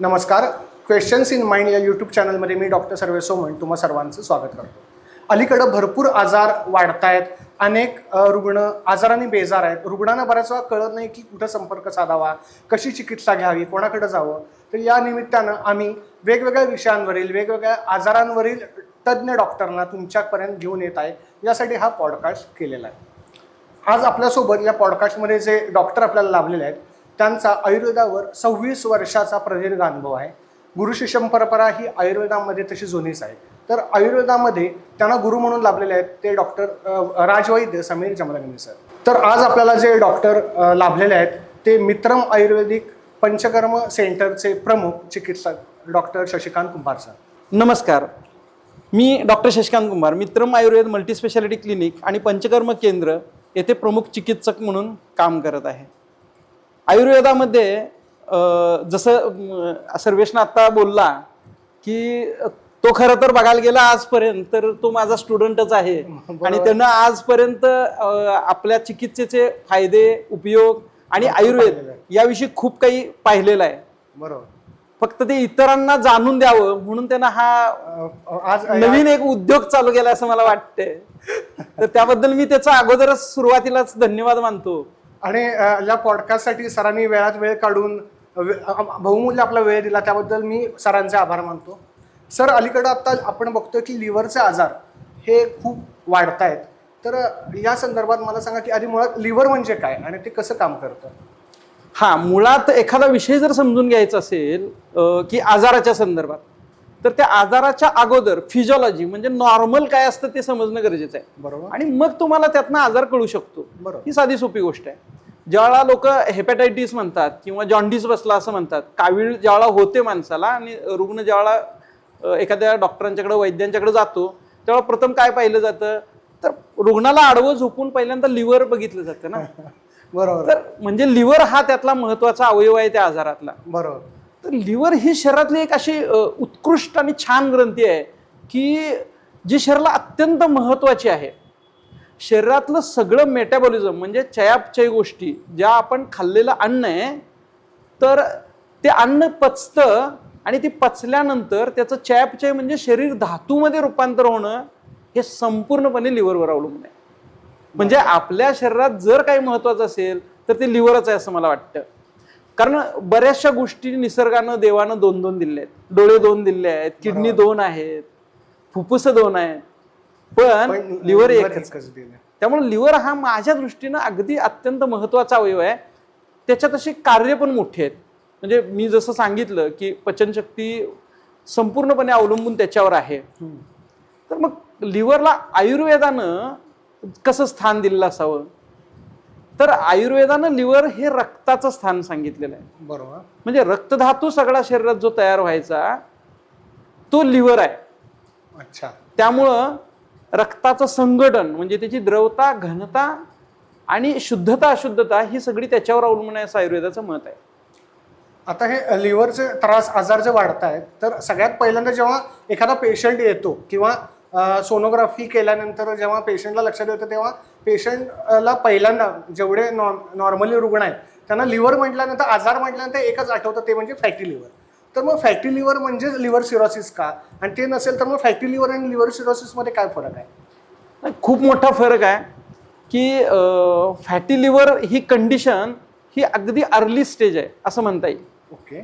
नमस्कार. Questions in mind या YouTube चॅनलमध्ये मी डॉक्टर सर्वे सोमन तुम्हा सर्वांचं स्वागत करतो. अलीकडं भरपूर आजार वाढत आहेत अनेक रुग्ण आजाराने बेजार आहेत. रुग्णांना बऱ्याच वेळा कळत नाही की कुठं संपर्क साधावा कशी चिकित्सा घ्यावी कोणाकडे जावं. तर या निमित्तानं आम्ही वेगवेगळ्या विषयांवरील वेगवेगळ्या आजारांवरील तज्ज्ञ डॉक्टरना तुमच्यापर्यंत घेऊन येत आहे. यासाठी हा पॉडकास्ट केलेला आहे. आज आपल्यासोबत या पॉडकास्टमध्ये जे डॉक्टर आपल्याला लाभलेले आहेत त्यांचा आयुर्वेदावर सव्वीस वर्षाचा प्रदीर्घ अनुभव आहे. गुरु शिष्य परंपरा ही आयुर्वेदामध्ये तशी जुनीच आहे. तर आयुर्वेदामध्ये त्यांना गुरु म्हणून लाभलेले आहेत ते डॉक्टर राजवैद्य समीर जमलगनी सर. तर आज आपल्याला जे डॉक्टर लाभलेले आहेत ते मित्रम आयुर्वेदिक पंचकर्म सेंटरचे प्रमुख चिकित्सक डॉक्टर शशिकांत कुंभार सर. नमस्कार. मी doctor Shashikant Kumar Mitram Ayurveda multispeciality clinic आणि पंचकर्म केंद्र येथे प्रमुख चिकित्सक म्हणून काम करत आहे. आयुर्वेदामध्ये जसं सर्वेशनं आत्ता बोलला की तो खरं तर बघायला गेला आजपर्यंत तर तो माझा स्टुडंटच आहे. आणि त्यानं आजपर्यंत आपल्या चिकित्सेचे फायदे उपयोग आणि आयुर्वेद याविषयी खूप काही पाहिलेलं आहे. बरोबर. फक्त ते इतरांना जाणून द्यावं म्हणून त्यानं हा आज नवीन एक उद्योग चालू केला असं मला वाटतंय. तर त्याबद्दल मी त्याचा अगोदरच सुरुवातीलाच धन्यवाद मानतो. आणि या पॉडकास्टसाठी सरांनी वेळात वेळ काढून बहुमूल्य आपला वेळ दिला त्याबद्दल मी सरांचे आभार मानतो. सर अलीकडं आता आपण बघतो की लिव्हरचे आजार हे खूप वाढत आहेत तर या संदर्भात मला सांगा की आधी मुळात लिव्हर म्हणजे काय आणि ते कसं काम करतं? हां मुळात एखादा विषय जर समजून घ्यायचा असेल की आजाराच्या संदर्भात तर त्या आजाराच्या अगोदर फिजिओलॉजी म्हणजे नॉर्मल काय असतं ते समजणं गरजेचं आहे. बरोबर. आणि मग तुम्हाला त्यातनं आजार कळू शकतो. बरोबर. ही साधी सोपी गोष्ट आहे. ज्यावेळेला लोक हेपॅटायटिस म्हणतात किंवा जॉन्डिस बसला असं म्हणतात कावीळ ज्यावेळेला होते माणसाला आणि रुग्ण ज्यावेळेला अ, एखाद्या डॉक्टरांच्याकडे वैद्यांच्याकडे जातो त्यावेळेला प्रथम काय पाहिलं जातं? तर रुग्णाला आडवं झोपून पहिल्यांदा लिव्हर बघितलं जातं ना. बरोबर. तर म्हणजे लिव्हर हा त्यातला महत्त्वाचा अवयव आहे त्या आजारातला. बरोबर. तर लिव्हर ही शरीरातली एक अशी उत्कृष्ट आणि छान ग्रंथी आहे की जी शरीराला अत्यंत महत्वाची आहे. शरीरातलं सगळं मेटाबॉलिझम म्हणजे चयापचय गोष्टी ज्या आपण खाल्लेलं अन्न आहे तर ते अन्न पचतं आणि ती पचल्यानंतर त्याचं चयापचय म्हणजे शरीर धातूमध्ये रूपांतर होणं हे संपूर्णपणे लिव्हरवर अवलंबून आहे. म्हणजे आपल्या शरीरात जर काही महत्वाचं असेल तर ते लिव्हरच आहे असं मला वाटतं. कारण बऱ्याचशा गोष्टी निसर्गानं देवानं दोन दोन दिले आहेत. डोळे दोन दिले आहेत किडनी दोन आहेत फुफ्फुस दोन आहेत. पण लिव्हर एकच. त्यामुळे लिव्हर हा माझ्या दृष्टीनं अगदी अत्यंत महत्त्वाचा अवयव आहे. त्याच्यात अशी कार्य पण मोठी आहेत. म्हणजे मी जसं सांगितलं की पचनशक्ती संपूर्णपणे अवलंबून त्याच्यावर आहे. तर मग लिव्हरला आयुर्वेदानं कसं स्थान दिलेलं असावं? तर आयुर्वेदानं लिव्हर हे रक्ताचं स्थान सांगितलेलं आहे. बरोबर. म्हणजे रक्तधातू सगळा शरीरात जो तयार व्हायचा तो लिव्हर आहे. अच्छा. त्यामुळं रक्ताचं संघटन म्हणजे त्याची द्रवता घनता आणि शुद्धता अशुद्धता ही सगळी त्याच्यावर अवलंबून आहे असं आयुर्वेदाचं मत आहे. आता हे लिव्हरचे त्रास आजार जे वाढत आहेत तर सगळ्यात पहिल्यांदा जेव्हा एखादा पेशंट येतो किंवा सोनोग्राफी केल्यानंतर जेव्हा पेशंटला लक्षात येतं तेव्हा पेशंटला पहिल्यांदा जेवढे नॉर्मली रुग्ण आहेत त्यांना लिव्हर म्हटल्यानंतर आजार म्हटल्यानंतर एकच आठवतं ते म्हणजे फॅटी लिव्हर तर मग फॅटी लिव्हर म्हणजे लिव्हर सिरोसिस का? आणि ते नसेल तर मग फॅटी लिव्हर आणि लिव्हर सिरोसिसमध्ये काय फरक आहे? खूप मोठा फरक आहे की फॅटी लिव्हर ही कंडिशन ही अगदी अर्ली स्टेज आहे असं म्हणता येईल. ओके.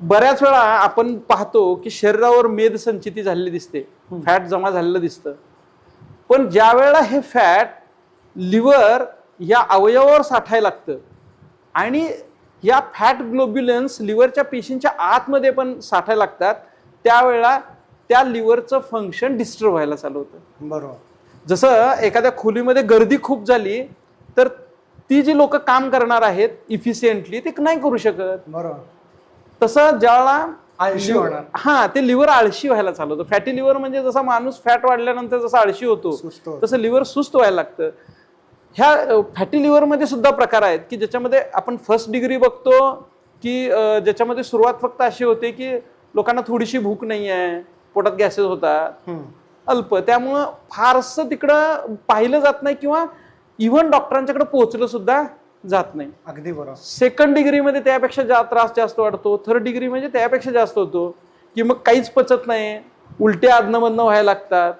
बऱ्याच वेळा आपण पाहतो की शरीरावर मेद संचिती झालेली दिसते. फॅट जमा झालेलं दिसतं. पण ज्या वेळेला हे फॅट लिव्हर या अवयवावर साठायला लागतं आणि या फॅट ग्लोब्युलन्स लिव्हरच्या पेशींच्या आतमध्ये पण साठायला लागतात त्यावेळेला त्या लिव्हरचं फंक्शन डिस्टर्ब व्हायला चालू होतं. बरोबर. जसं एखाद्या खोलीमध्ये गर्दी खूप झाली तर ती जी लोक काम करणार आहेत इफिशियंटली ते नाही करू शकत. बरोबर. तसं ज्यावेळेला आळशी होणार. हा ते लिव्हर आळशी व्हायला चालू होतं फॅटी लिव्हर म्हणजे जसा माणूस फॅट वाढल्यानंतर जसा आळशी होतो सुस्त होतं. तसं लिव्हर सुस्त व्हायला लागतं ह्या फॅटी लिव्हरमध्ये सुद्धा प्रकार आहेत की ज्याच्यामध्ये आपण फर्स्ट डिग्री बघतो की अं, ज्याच्यामध्ये सुरुवात फक्त अशी होते की लोकांना थोडीशी भूक नाही आहे पोटात गॅसेस होतात हम्म. अल्प त्यामुळं फारसं तिकडं पाहिलं जात नाही किंवा इव्हन डॉक्टरांच्याकडे पोहोचलं सुद्धा जात नाही. अगदी बरोबर. सेकंड डिग्रीमध्ये त्यापेक्षा जा त्रास जास्त वाढतो. थर्ड डिग्री म्हणजे त्यापेक्षा जास्त होतो. की मग काहीच पचत नाही. उलट्या आदनमधनं व्हायला लागतात.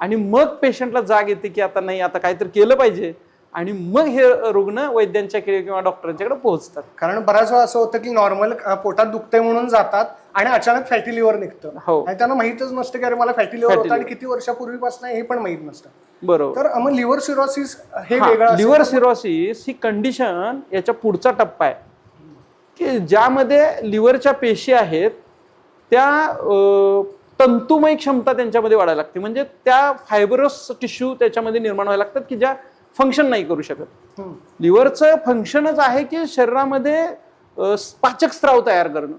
आणि मग पेशंटला जाग येते की आता नाही आता काहीतरी केलं पाहिजे. आणि मग हे रुग्ण वैद्यांच्याकडे किंवा डॉक्टरांच्याकडे पोहोचतात. कारण बऱ्याच वेळा असं होतं की नॉर्मल पोटात दुखतंय म्हणून जातात. आणि अचानक फॅटी लिव्हर निघतं. हो. आणि त्यांना माहितच नसतं की अरे मला फॅटी लिव्हर Fatty होतं आणि liver. किती वर्षापूर्वीपासून हे पण माहीत नसतं. बरोबर. तर मग लिव्हर सिरोसिस हे वेगळं असेल. लिव्हर सिरोसिस ही कंडिशन याच्या पुढचा टप्पा आहे. की ज्यामध्ये लिव्हरच्या पेशी आहेत त्या अं, तंतुमय क्षमता त्यांच्यामध्ये वाढायला लागते. म्हणजे त्या फायबरस टिश्यू त्याच्यामध्ये निर्माण व्हायला लागतात की ज्या फंक्शन नाही करू शकत. हम्म. लिव्हरचं फंक्शनच आहे की शरीरामध्ये अं, पाचक स्त्राव तयार करणं.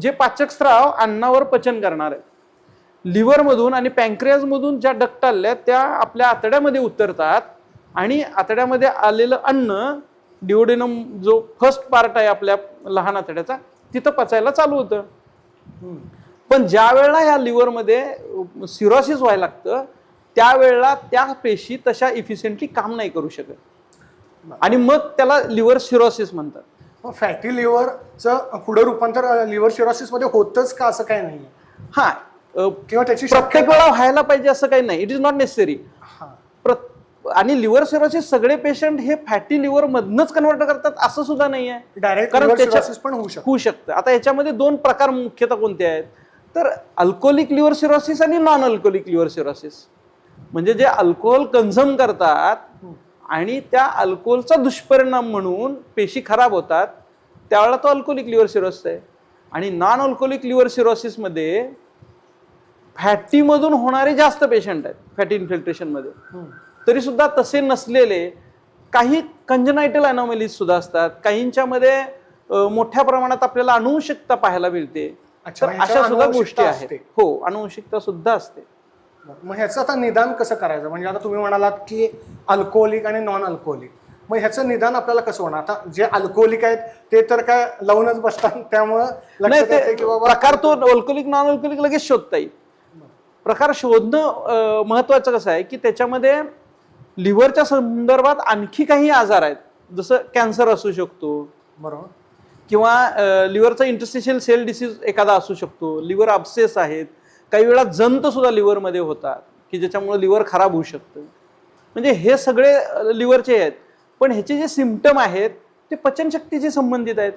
जे पाचक स्त्राव अन्नावर पचन करणार आहे लिव्हरमधून आणि पॅन्क्रियाजमधून ज्या डक्ट आल्या त्या आपल्या आतड्यामध्ये उतरतात आणि आतड्यामध्ये आलेलं अन्न डिओडिनम जो फर्स्ट पार्ट आहे आपल्या लहान आतड्याचा तिथं पचायला चालू होतं. पण ज्या वेळेला ह्या लिव्हरमध्ये सिरोसिस व्हायला लागतं त्यावेळेला त्या पेशी तशा इफिशियंटली काम नाही करू शकत. आणि मग त्याला लिव्हर सिरोसिस म्हणतात. मग फॅटी लिव्हरचं पुढे रूपांतर लिव्हर सिरोसिसमध्ये होतच का असं काही नाही हा किंवा त्याची प्रत्येक वेळा व्हायला पाहिजे असं काही नाही. It is not necessary. आणि लिव्हर सिरोसिस सगळे पेशंट हे फॅटी लिव्हर मधनच कन्वर्ट करतात असं सुद्धा नाही आहे डायरेक्ट कारण पण होऊ शकतो. होऊ शकतं. आता याच्यामध्ये दोन प्रकार मुख्यतः कोणते आहेत? तर अल्कोहोलिक लिव्हर सिरोसिस आणि नॉन अल्कोहोलिक लिव्हर सिरोसिस म्हणजे जे अल्कोहोल कन्झ्युम करतात आणि त्या अल्कोहोलचा दुष्परिणाम म्हणून पेशी खराब होतात त्यावेळेला तो अल्कोहोलिक लिव्हर सिरोसिस आहे. आणि नॉन अल्कोहोलिक लिव्हर सिरोसिसमध्ये फॅटीमधून होणारे जास्त पेशंट आहेत फॅटी इन्फिल्ट्रेशनमध्ये हम्म. तरी सुद्धा तसे नसलेले काही कंजनायटल अनॉमलीज सुद्धा असतात. काहींच्यामध्ये मोठ्या प्रमाणात आपल्याला अनुवंशिकता पाहायला मिळते. तर अशा सुद्धा गोष्टी आहेत. हो अनुवंशिकता सुद्धा असते. मग ह्याचं आता निदान कसं करायचं? म्हणजे आता तुम्ही म्हणालात की अल्कोहोलिक आणि नॉन अल्कोहोलिक मग ह्याचं निदान आपल्याला कसं होणार? आता जे अल्कोहोलिक आहेत ते तर काय लावूनच बसतात त्यामुळं नाही लक्षात येते ते की बाबा प्रकार तो अल्कोहोलिक नॉन अल्कोहोलिक लगेच शोधता येईल. प्रकार शोधणं महत्वाचं कसं आहे की त्याच्यामध्ये लिव्हरच्या संदर्भात आणखी काही आजार आहेत. जसं कॅन्सर असू शकतो. बरोबर. किंवा लिव्हरचा इंटरस्टिशियल सेल डिसीज एखादा असू शकतो. लिव्हर अब्सेस आहेत. काही वेळा जंत सुद्धा लिव्हरमध्ये होतात की ज्याच्यामुळे लिव्हर खराब होऊ शकतं. म्हणजे हे सगळे लिव्हरचे आहेत. पण ह्याचे जे सिमटम आहेत ते पचनशक्तीशी संबंधित आहेत.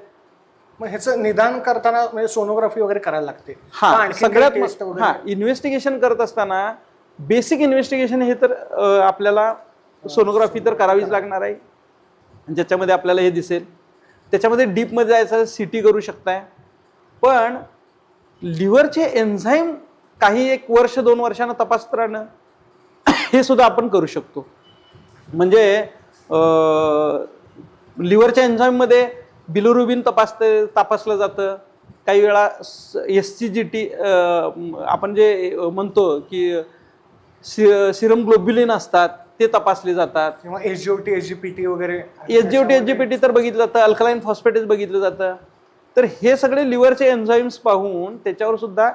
मग ह्याचं निदान करताना म्हणजे सोनोग्राफी वगैरे करायला लागते. हा सगळ्यात test म- वगैरे? हा इन्व्हेस्टिगेशन करत असताना बेसिक इन्व्हेस्टिगेशन हे तर आपल्याला सोनोग्राफी तर करावीच लागणार आहे. ज्याच्यामध्ये आपल्याला हे दिसेल. त्याच्यामध्ये डीपमध्ये जायचं सी टी करू शकताय. पण लिव्हरचे एन्झाईम काही एक वर्ष दोन वर्षानं तपासत राहणं हे सुद्धा आपण करू शकतो. म्हणजे लिव्हरच्या एन्झाईममध्ये बिलोरुबिन तपासते तपासलं जातं. काही वेळा एस सी जी टी आपण जे म्हणतो की सि सिरम ग्लोब्युलिन असतात ते तपासले जातात. किंवा एसजीओटी एसजीपीटी वगैरे. S G T S G P T तर बघितलं जातं. अल्कलाईन फॉस्फेटेज बघितलं जातं. तर हे सगळे लिव्हरचे एन्झाईम्स पाहून त्याच्यावर सुद्धा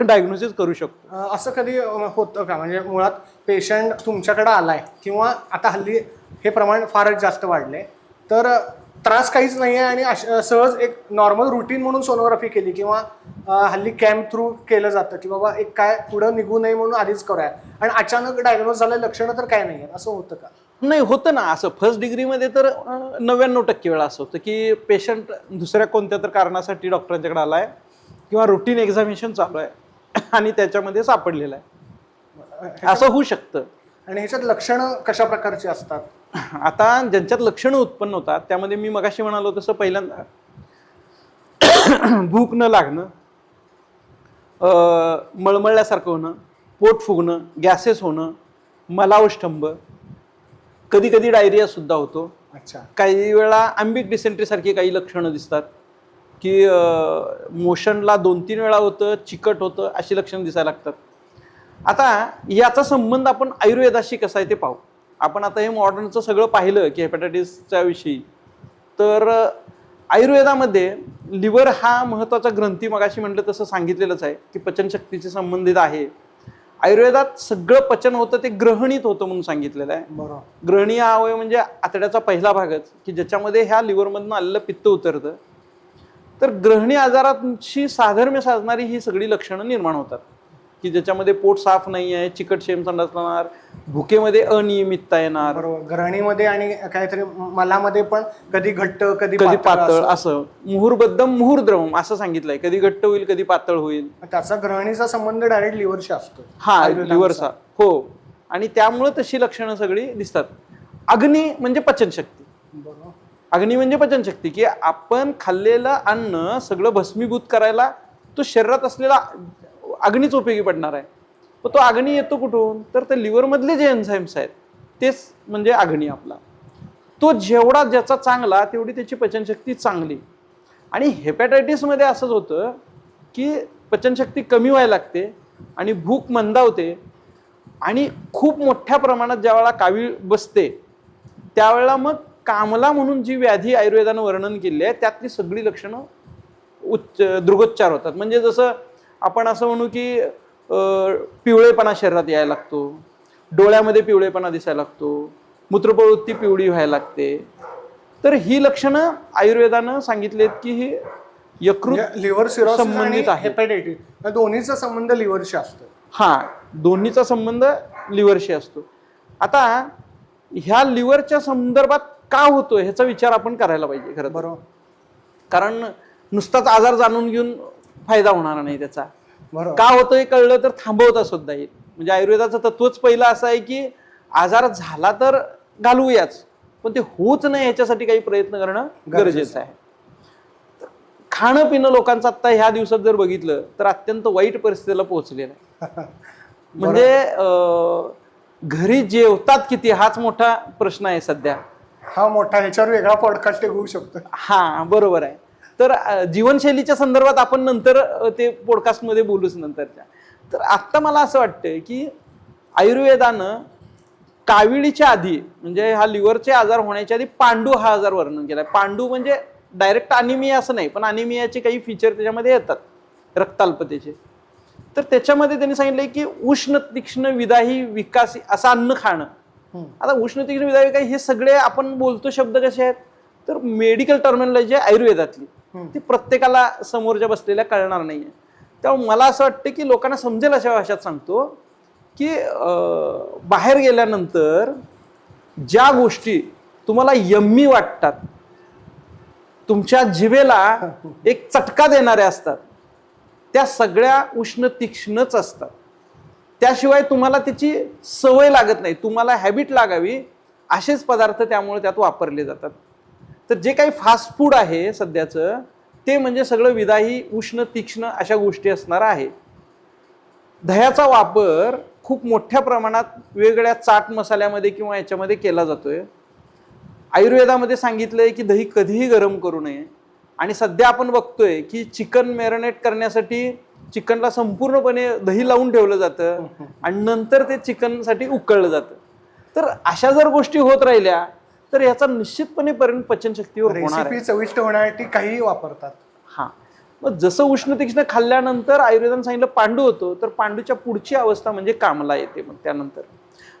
डायग्नोसिस करू शकतो. अं, असं कधी अं, होतं का? म्हणजे मुळात पेशंट तुमच्याकडे आलाय किंवा आता हल्ली हे प्रमाण फारच जास्त वाढले तर अं, त्रास काहीच नाही आहे आणि अश- सहज एक नॉर्मल रुटीन म्हणून सोनोग्राफी केली किंवा अं, हल्ली कॅम्प थ्रू केलं जातं की बाबा एक काय पुढं निघू नये म्हणून आधीच करूया. आणि अचानक डायग्नोज झालं लक्षणं तर काय नाही आहेत असं होतं का? नाही होतं ना. असं फर्स्ट डिग्रीमध्ये तर नव्याण्णव टक्के वेळा असं होतं की पेशंट दुसऱ्या कोणत्या तर कारणासाठी डॉक्टरांच्याकडे आला आहे किंवा रुटीन एक्झामिनेशन चालू आहे. आणि त्याच्यामध्ये सापडलेलं आहे. असं होऊ शकतं. आणि ह्याच्यात लक्षणं कशा प्रकारची असतात? आता ज्यांच्यात लक्षणं उत्पन्न होतात त्यामध्ये मी मगाशी म्हणालो तसं पहिल्यांदा भूक न लागणं मळमळल्यासारखं होणं पोट फुगणं गॅसेस होणं मलावष्टंभ कधी कधी डायरिया सुद्धा होतो. अच्छा. काही वेळा आंबिक डिसेंट्री सारखी काही लक्षणं दिसतात. की मोशनला दोन तीन वेळा होतं चिकट होतं अशी लक्षणं दिसायला लागतात. आता याचा संबंध आपण आयुर्वेदाशी कसा आहे ते पाहू. आपण आता हे मॉडर्नचं सगळं पाहिलं की हेपॅटायटिसच्या विषयी. तर आयुर्वेदामध्ये लिव्हर हा महत्त्वाचा ग्रंथी मगाशी म्हटलं तसं सांगितलेलंच आहे की पचनशक्तीशी संबंधित आहे. आयुर्वेदात सगळं पचन होतं ते ग्रहणीत होतं म्हणून सांगितलेलं आहे. बरोबर. ग्रहणी हा अवयव म्हणजे आतड्याचा पहिला भागच की ज्याच्यामध्ये ह्या लिव्हरमधनं आलेलं पित्त उतरतं. तर ग्रहणी आजारांशी साधर्म्य साधणारी ही सगळी लक्षणं निर्माण होतात. की ज्याच्यामध्ये पोट साफ नाही आहे चिकट शेम संडास लागणार भुकेमध्ये अनियमितता येणार. बरोबर. ग्रहणीमध्ये आणि काहीतरी मलामध्ये पण कधी घट्ट कधी कधी पातळ असं. मुहुर्बद्धम मुहुर्द्रवम असं सांगितलंय. कधी घट्ट होईल कधी पातळ होईल. त्याचा ग्रहणीचा संबंध डायरेक्ट लिव्हरशी असतो. हा. लिव्हरचा हो. आणि त्यामुळं तशी लक्षणं सगळी दिसतात. अग्नी म्हणजे पचनशक्ती. बरोबर. अग्नी म्हणजे पचनशक्ती की आपण खाल्लेलं अन्न सगळं भस्मीभूत करायला तो शरीरात असलेला अग्नीच उपयोगी पडणार आहे. पण तो अग्नी येतो कुठून? तर ते लिव्हरमधले जे एन्झाईम्स आहेत तेच म्हणजे अग्नी आपला. तो जेवढा ज्याचा चांगला तेवढी त्याची पचनशक्ती चांगली. आणि हेपॅटायटिसमध्ये असंच होतं की पचनशक्ती कमी व्हायला लागते आणि भूक मंदावते आणि खूप मोठ्या प्रमाणात ज्यावेळेला कावीळ बसते त्यावेळेला मग कामला म्हणून जी व्याधी आयुर्वेदानं वर्णन केली आहे त्यातली सगळी लक्षणं उच्च दृगोच्चार होतात. म्हणजे जसं आपण असं म्हणू की पिवळेपणा शरीरात यायला लागतो. डोळ्यामध्ये पिवळेपणा दिसायला लागतो. मूत्रप्रवृत्ती पिवळी व्हायला लागते. तर ही लक्षणं आयुर्वेदानं सांगितलेत की ही यकृत लिव्हर सिरोसिस आणि संबंधित आहे. हेपॅटायटिस दोन्हीचा संबंध लिव्हरशी असतो. हा दोन्हीचा संबंध लिव्हरशी असतो. आता ह्या लिव्हरच्या संदर्भात का होतोय ह्याचा विचार आपण करायला पाहिजे खरं. बरोबर. कारण नुसताच आजार जाणून घेऊन फायदा होणार नाही त्याचा. बरोबर. का होतंय कळलं तर थांबवता सुद्धा येईल म्हणजे आयुर्वेदाचं तत्वच पहिलं असं आहे की आजार झाला तर घालवूयाच. पण ते होऊच नाही ह्याच्यासाठी काही प्रयत्न करणं गरजेचं आहे. खाणं पिणं लोकांचं आता ह्या दिवसात जर बघितलं तर अत्यंत वाईट परिस्थितीला पोहोचलेलं आहे म्हणजे घरी जेवतात किती हाच मोठा प्रश्न आहे सध्या. हा मोठा ह्याच्यावर वेगळा पॉडकास्ट होऊ शकतो. हा बरोबर आहे. तर जीवनशैलीच्या संदर्भात आपण नंतर ते पॉडकास्टमध्ये बोलूच नंतरच्या. तर आत्ता मला असं वाटतंय की आयुर्वेदानं काविळीच्या आधी म्हणजे हा लिव्हरचे आजार होण्याच्या आधी पांडू हा आजार वर्णन केलाय. पांडू म्हणजे डायरेक्ट अनिमिया असं नाही पण अनिमियाचे काही फीचर त्याच्यामध्ये येतात रक्ताल्पतेचे. तर त्याच्यामध्ये त्यांनी सांगितलंय की उष्ण तीक्ष्ण विदाही विकास असं अन्न खाणं. आता उष्ण तीक्ष्ण विदाही विकास हे सगळे आपण बोलतो शब्द कसे आहेत? तर मेडिकल टर्मिनॉलॉजी आहे आयुर्वेदातली. ती प्रत्येकाला समोरच्या बसलेल्या कळणार नाहीये. त्यामुळे मला असं वाटतं की लोकांना समजेल अशा भाषात सांगतो की बाहेर गेल्यानंतर ज्या गोष्टी तुम्हाला यम्मी वाटतात तुमच्या जिभेला एक चटका देणाऱ्या असतात त्या सगळ्या उष्ण तीक्ष्णच असतात. त्याशिवाय तुम्हाला त्याची सवय लागत नाही. तुम्हाला हॅबिट लागावी असेच पदार्थ त्यामुळे त्यात वापरले जातात. तर जे काही फास्ट फूड आहे सध्याचं ते म्हणजे सगळं विदाही उष्ण तीक्ष्ण अशा गोष्टी असणार आहे. दह्याचा वापर खूप मोठ्या प्रमाणात वेगवेगळ्या चाट मसाल्यामध्ये किंवा याच्यामध्ये केला जातोय. आयुर्वेदामध्ये सांगितलं आहे की दही कधीही गरम करू नये. आणि सध्या आपण बघतोय की चिकन मॅरिनेट करण्यासाठी चिकनला संपूर्णपणे दही लावून ठेवलं जातं आणि नंतर ते चिकनसाठी उकळलं जातं. तर अशा जर गोष्टी होत राहिल्या तर याचा निश्चितपणे परिणाम पचनशक्तीवर होणार आहे. चविष्ट होण्यासाठी काहीही वापरतात. हा. मग जसं उष्ण तीक्ष्ण खाल्ल्यानंतर आयुर्वेदानं सांगितलं पांडू होतो तर पांडूच्या पुढची अवस्था म्हणजे कामला येते मग त्यानंतर.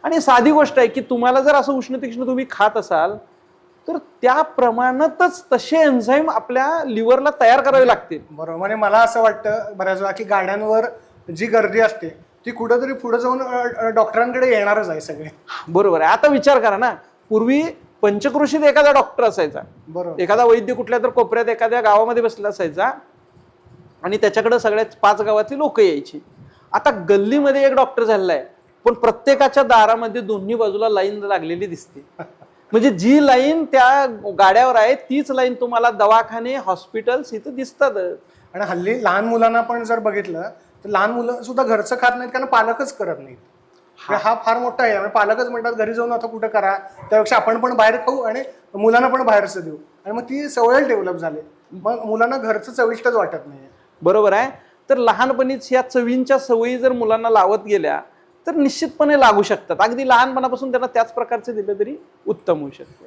आणि साधी गोष्ट आहे की तुम्हाला जर असं उष्ण तीक्ष्ण तुम्ही खात असाल तर त्या प्रमाणातच तसे एन्झाईम आपल्या लिव्हरला तयार करावे लागतील. बरोबर म्हणजे मला असं वाटतं बऱ्याच वेळा की गाड्यांवर जी गर्दी असते ती कुठंतरी पुढे जाऊन डॉक्टरांकडे येणारच आहे सगळे. बरोबर आहे. आता विचार करा ना पूर्वी पंचकृषीत एखादा डॉक्टर असायचा. बरोबर. एखादा वैद्य कुठल्या तर कोपऱ्यात एखाद्या गावामध्ये बसलेला असायचा आणि त्याच्याकडे सगळ्या पाच गावातली लोक यायची. आता गल्लीमध्ये एक डॉक्टर झालेला आहे पण प्रत्येकाच्या दारामध्ये दोन्ही बाजूला लाईन लागलेली दिसते. म्हणजे जी लाईन त्या गाड्यावर आहे तीच लाईन तुम्हाला दवाखाने हॉस्पिटल्स इथं दिसतात. आणि हल्ली लहान मुलांना पण जर बघितलं तर लहान मुलं सुद्धा घरचं खात नाहीत कारण पालकच करत नाहीत. म्हणजे हा फार मोठा आहे. म्हणजे पालकच म्हणतात घरी जाऊन आता कुठं करा? त्यापेक्षा आपण पण बाहेर खाऊ आणि मुलांना पण बाहेरचं देऊ. आणि मग ती सवय डेव्हलप झाली. मग मुलांना घरचं चविष्टच वाटत नाही बरोबर आहे. तर लहानपणीच ह्या चवींच्या सवयी जर मुलांना लावत गेल्या तर निश्चितपणे लागू शकतात. अगदी लहानपणापासून त्यांना त्याच प्रकारचे दिलं तरी उत्तम होऊ शकतं.